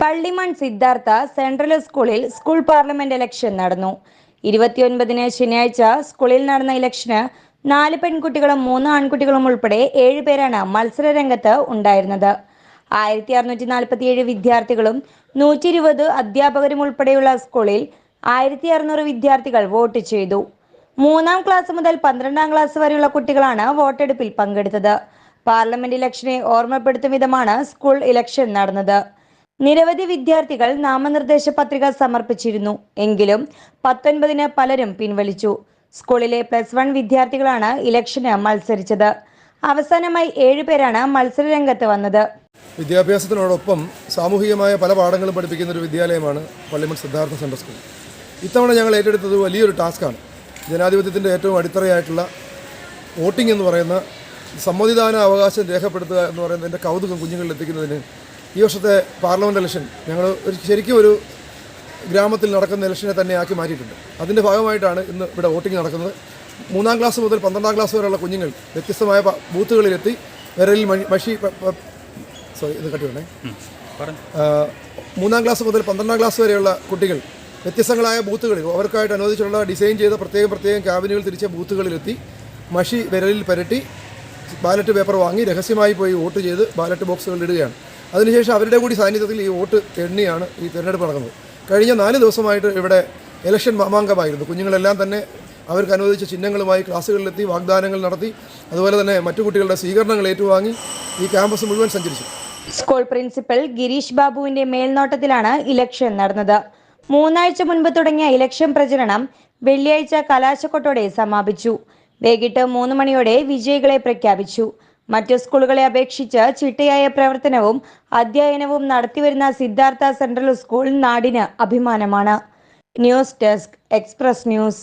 Pallimon Siddhartha central സ്കൂളിൽ school parliament election നടന്നു. ഇരുപത്തിയൊൻപതിന് ശനിയാഴ്ച സ്കൂളിൽ നടന്ന ഇലക്ഷന് നാല് പെൺകുട്ടികളും മൂന്ന് ആൺകുട്ടികളും ഉൾപ്പെടെ ഏഴ് പേരാണ് മത്സര രംഗത്ത് ഉണ്ടായിരുന്നത്. ആയിരത്തി അറുന്നൂറ്റി നാൽപ്പത്തി ഏഴ് വിദ്യാർത്ഥികളും നൂറ്റി ഇരുപത് അധ്യാപകരും ഉൾപ്പെടെയുള്ള സ്കൂളിൽ ആയിരത്തി അറുന്നൂറ് വിദ്യാർത്ഥികൾ വോട്ട് ചെയ്തു. മൂന്നാം ക്ലാസ് മുതൽ പന്ത്രണ്ടാം ക്ലാസ് വരെയുള്ള കുട്ടികളാണ് വോട്ടെടുപ്പിൽ പങ്കെടുത്തത്. പാർലമെന്റ് ഇലക്ഷനെ ഓർമ്മപ്പെടുത്തും വിധമാണ് സ്കൂൾ ഇലക്ഷൻ നടന്നത്. നിരവധി വിദ്യാർത്ഥികൾ നാമനിർദ്ദേശ പത്രിക സമർപ്പിച്ചിരുന്നു. എങ്കിലും പത്തൊൻപതിന് പലരും പിൻവലിച്ചു. സ്കൂളിലെ പ്ലസ് വൺ വിദ്യാർത്ഥികളാണ് ഇലക്ഷന് മത്സരിച്ചത്. അവസാനമായി ഏഴുപേരാണ് മത്സര രംഗത്ത് വന്നത്. വിദ്യാഭ്യാസത്തിനോടൊപ്പം സാമൂഹികമായ പല പാഠങ്ങളും പഠിപ്പിക്കുന്ന ഒരു വിദ്യാലയമാണ് പള്ളിമൺ സിദ്ധാർത്ഥ സെൻട്രൽ സ്കൂൾ. ഇത്തവണ ഞങ്ങൾ ഏറ്റെടുത്തത് വലിയൊരു ടാസ്ക്കാണ്. ജനാധിപത്യത്തിന്റെ ഏറ്റവും അടിത്തറയായിട്ടുള്ള വോട്ടിംഗ് എന്ന് പറയുന്ന സമ്മതിദാന അവകാശം രേഖപ്പെടുത്തുക എന്ന് പറയുന്നതിന്റെ കൗതുകം കുഞ്ഞുങ്ങളിൽ എത്തിക്കുന്നതിന് ഈ വർഷത്തെ പാർലമെന്റ് ഇലക്ഷൻ ഞങ്ങൾ ഒരു ശരിക്കും ഒരു ഗ്രാമത്തിൽ നടക്കുന്ന ഇലക്ഷനെ തന്നെ ആക്കി മാറ്റിയിട്ടുണ്ട്. അതിന്റെ ഭാഗമായിട്ടാണ് ഇന്ന് ഇവിടെ വോട്ടിംഗ് നടക്കുന്നത്. മൂന്നാം ക്ലാസ് മുതൽ പന്ത്രണ്ടാം ക്ലാസ് വരെയുള്ള കുഞ്ഞുങ്ങൾ വ്യത്യസ്തമായ ബൂത്തുകളിലെത്തി വിരലിൽ മഷി സോറി ഇത് കട്ടി വേണേ മൂന്നാം ക്ലാസ് മുതൽ പന്ത്രണ്ടാം ക്ലാസ് വരെയുള്ള കുട്ടികൾ വ്യത്യസ്തങ്ങളായ ബൂത്തുകളിൽ അവർക്കായിട്ട് അനുവദിച്ചിട്ടുള്ള ഡിസൈൻ ചെയ്ത പ്രത്യേകം പ്രത്യേകം ക്യാബിനുകൾ തിരിച്ച ബൂത്തുകളിലെത്തി. മഷി വിരലിൽ പരട്ടി ബാലറ്റ് പേപ്പർ വാങ്ങി രഹസ്യമായി പോയി വോട്ട് ചെയ്ത് ബാലറ്റ് ബോക്സുകളിൽ ഇടുകയാണ്. അതിനുശേഷം അവരുടെ കൂടി സാന്നിധ്യത്തിൽ ഈ വോട്ട് എണ്ണിയാണ് ഈ തിരഞ്ഞെടുപ്പ് നടക്കുന്നത്. കഴിഞ്ഞ നാല് ദിവസമായിട്ട് ഇവിടെ ഇലക്ഷൻ മാമാങ്കമായിരുന്നു. കുഞ്ഞുങ്ങളെല്ലാം തന്നെ അവർക്ക് അനുവദിച്ച ചിഹ്നങ്ങളുമായി ക്ലാസ്സുകളിലെത്തി വാഗ്ദാനങ്ങൾ നടത്തി അതുപോലെ തന്നെ മറ്റു കുട്ടികളുടെ സ്വീകരണങ്ങൾ ഏറ്റുവാങ്ങി ഈ ക്യാമ്പസ് മുഴുവൻ സഞ്ചരിച്ചു. സ്കൂൾ പ്രിൻസിപ്പൽ ഗിരീഷ് ബാബുവിന്റെ മേൽനോട്ടത്തിലാണ് ഇലക്ഷൻ നടന്നത്. മൂന്നാഴ്ച മുൻപ് തുടങ്ങിയ ഇലക്ഷൻ പ്രചരണം വെള്ളിയാഴ്ച കലാശക്കൊട്ടോടെ സമാപിച്ചു. വൈകിട്ട് മൂന്ന് മണിയോടെ വിജയികളെ പ്രഖ്യാപിച്ചു. മറ്റു സ്കൂളുകളെ അപേക്ഷിച്ച് ചിട്ടയായ പ്രവർത്തനവും അധ്യയനവും നടത്തിവരുന്ന സിദ്ധാർത്ഥ സെൻട്രൽ സ്കൂൾ നാടിന് അഭിമാനമാണ്. News desk Express News.